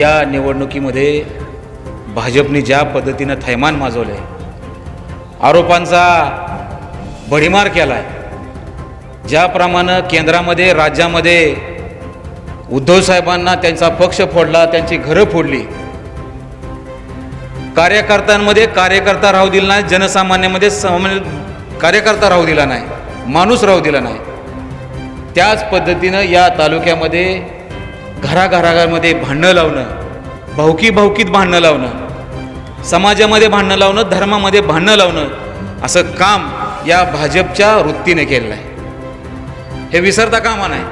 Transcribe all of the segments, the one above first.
या निवडणुकीमध्ये भाजपने ज्या पद्धतीनं थैमान माजवलं आहे आरोपांचा भडीमार केला आहे ज्याप्रमाणे केंद्रामध्ये राज्यामध्ये उद्धव साहेबांना त्यांचा पक्ष फोडला त्यांची घरं फोडली. कार्यकर्त्यांमध्ये कार्यकर्ता राहू दिला नाही जनसामान्यामध्ये सामान्य कार्यकर्ता राहू दिला नाही माणूस राहू दिला नाही. त्याच पद्धतीनं या तालुक्यामध्ये घराघरामध्ये भांडणं लावणं भावकी भावकीत भांडणं लावणं समाजामध्ये भांडणं लावणं धर्मामध्ये भांडणं लावणं असं काम या भाजपच्या वृत्तीने केलेलं आहे. हे विसरता कामा नाही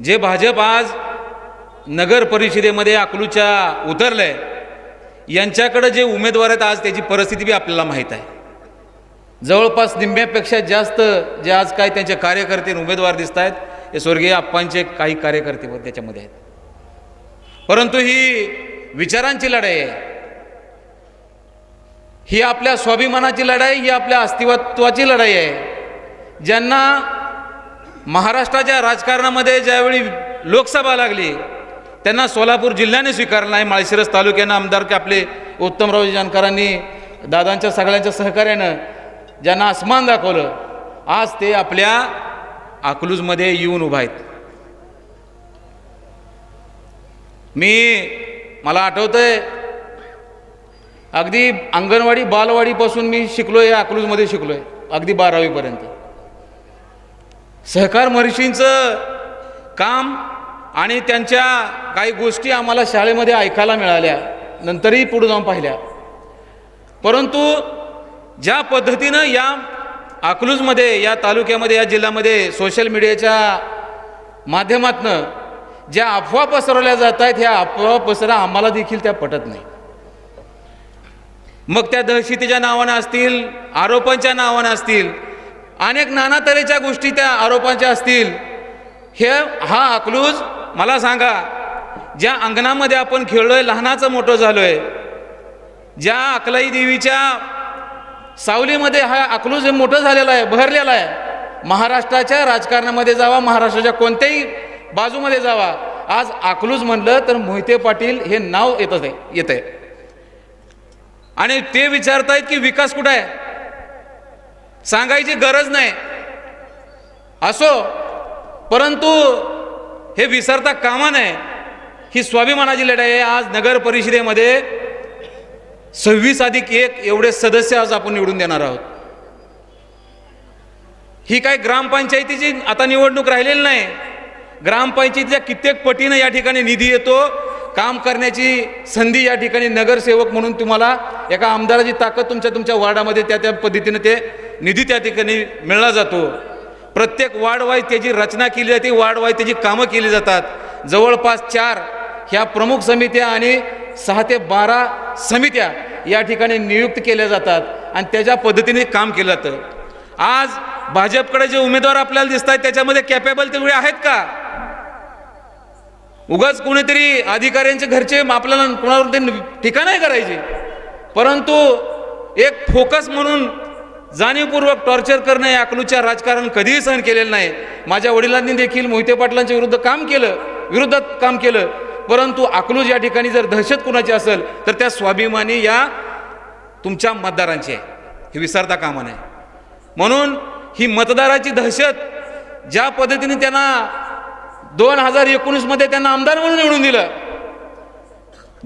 जे भाजप आज नगर परिषदेमध्ये अकलूच्या आहे यांच्याकडं जे उमेदवार आहेत आज त्याची परिस्थिती बी आपल्याला माहीत आहे. जवळपास निम्म्यापेक्षा जास्त जे आज काय त्यांचे कार्यकर्ते उमेदवार दिसत आहेत हे स्वर्गीय आप्पांचे काही कार्यकर्ते पण त्याच्यामध्ये आहेत. परंतु ही विचारांची लढाई आहे. ही आपल्या स्वाभिमानाची लढाई ही आपल्या अस्तित्वाची लढाई आहे. ज्यांना महाराष्ट्राच्या राजकारणामध्ये ज्यावेळी लोकसभा लागली त्यांना सोलापूर जिल्ह्याने स्वीकारलं नाही. माळशिरस तालुक्यानं आमदार की आपले उत्तमराव जानकरांनी दादांच्या सगळ्यांच्या सहकार्यानं ज्यांना आसमान दाखवलं आज ते आपल्या अकलूजमध्ये येऊन उभा आहेत. मी मला आठवतंय अगदी अंगणवाडी बालवाडीपासून मी शिकलो आहे अकलूजमध्ये शिकलो आहे अगदी बारावीपर्यंत. सहकार महर्षींचं काम आणि त्यांच्या काही गोष्टी आम्हाला शाळेमध्ये ऐकायला मिळाल्या नंतरही पुढे जाऊन पाहिल्या. परंतु ज्या पद्धतीनं या अकलूजमध्ये या तालुक्यामध्ये या जिल्ह्यामध्ये सोशल मीडियाच्या माध्यमातनं ज्या अफवा पसरवल्या जात आहेत ह्या अफवा पसरा आम्हाला देखील त्या पटत नाही. मग त्या दहशतीच्या नावानं असतील आरोपांच्या नावानं असतील अनेक नाना तऱ्हेच्या गोष्टी त्या आरोपांच्या असतील हे हा अकलूज मला सांगा ज्या अंगणामध्ये आपण खेळलोय लहानाचं मोठं झालोय ज्या अकलाई देवीच्या सावलीमध्ये हा अकलूज हे मोठं झालेला आहे बहरलेला आहे. महाराष्ट्राच्या राजकारणामध्ये जावा महाराष्ट्राच्या कोणत्याही बाजूमध्ये जावा. आज अकलूज म्हणलं तर मोहिते पाटील हे नाव येत आहे येत आहे. आणि ते विचारतायत की विकास कुठं आहे? सांगायची गरज नाही. असो परंतु हे विसरता कामा नये. ही स्वाभिमानाची लढाई आहे. आज नगर परिषदेमध्ये सव्वीस अधिक एक एवढे सदस्य आज आपण निवडून देणार आहोत. ही काय ग्रामपंचायतीची आता निवडणूक राहिलेली नाही. ग्रामपंचायतीच्या कित्येक पटीनं या ठिकाणी निधी येतो. काम करण्याची संधी या ठिकाणी नगरसेवक म्हणून तुम्हाला एका आमदाराची ताकद तुमच्या तुमच्या वार्डामध्ये त्या त्या पद्धतीनं ते निधी त्या ठिकाणी मिळला जातो. प्रत्येक वार्डवाईज त्याची रचना केली जाते वार्डवाईज त्याची कामं केली जातात. जवळपास चार ह्या प्रमुख समित्या आणि सहा ते बारा समित्या या ठिकाणी नियुक्त केल्या जातात आणि त्याच्या पद्धतीने काम केलं जातं. आज भाजपकडे जे उमेदवार आपल्याला दिसत आहेत त्याच्यामध्ये कॅपेबल तेवढे आहेत का? उगाच कोणीतरी अधिकाऱ्यांचे घरचे आपल्याला कोणावर ठिकाण नाही करायची. परंतु एक फोकस म्हणून जाणीवपूर्वक टॉर्चर करणे अकलूच्या राजकारण कधीही सहन केलेलं नाही. माझ्या वडिलांनी देखील मोहिते पाटलांच्या विरुद्ध काम केलं विरोधात काम केलं. परंतु अकलूज या ठिकाणी जर दहशत कुणाची असेल तर त्या स्वाभिमानी या तुमच्या मतदारांची आहे. हे विसरता कामा नये. म्हणून ही मतदाराची दहशत ज्या पद्धतीने त्यांना दोन हजार एकोणीसमध्ये त्यांना आमदार म्हणून निवडून दिलं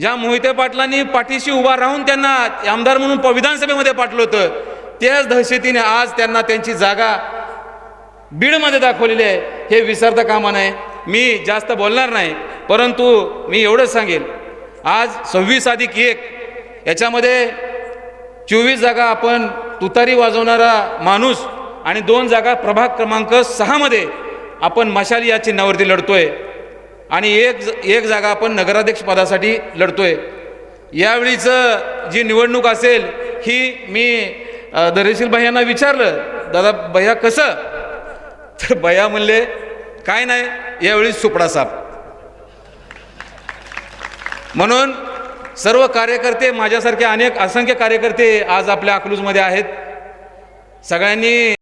ज्या मोहिते पाटलांनी पाठीशी उभा राहून त्यांना आमदार म्हणून प- विधानसभेमध्ये पाठलं होतं त्याच दहशतीने आज त्यांना त्यांची जागा बीडमध्ये दाखवलेली आहे. हे विसरता कामा नये. मी जास्त बोलणार नाही. परंतु मी एवढंच सांगेल आज सव्वीस अधिक एक याच्यामध्ये चोवीस जागा आपण तुतारी वाजवणारा माणूस आणि दोन जागा प्रभाग क्रमांक सहामध्ये आपण मशाली या चिन्हावरती लढतोय आणि एक एक जागा आपण नगराध्यक्ष पदासाठी लढतोय. यावेळीचं जी निवडणूक असेल ही मी दरेशील भैयांना विचारलं दादा भैया कसं? तर भैया म्हणले काय नाही यावेळी सुपडा साप. म्हणून सर्व कार्यकर्ते माझ्यासारखे अनेक असंख्य कार्यकर्ते आज आपल्या अकलूजमध्ये आहेत. सगळ्यांनी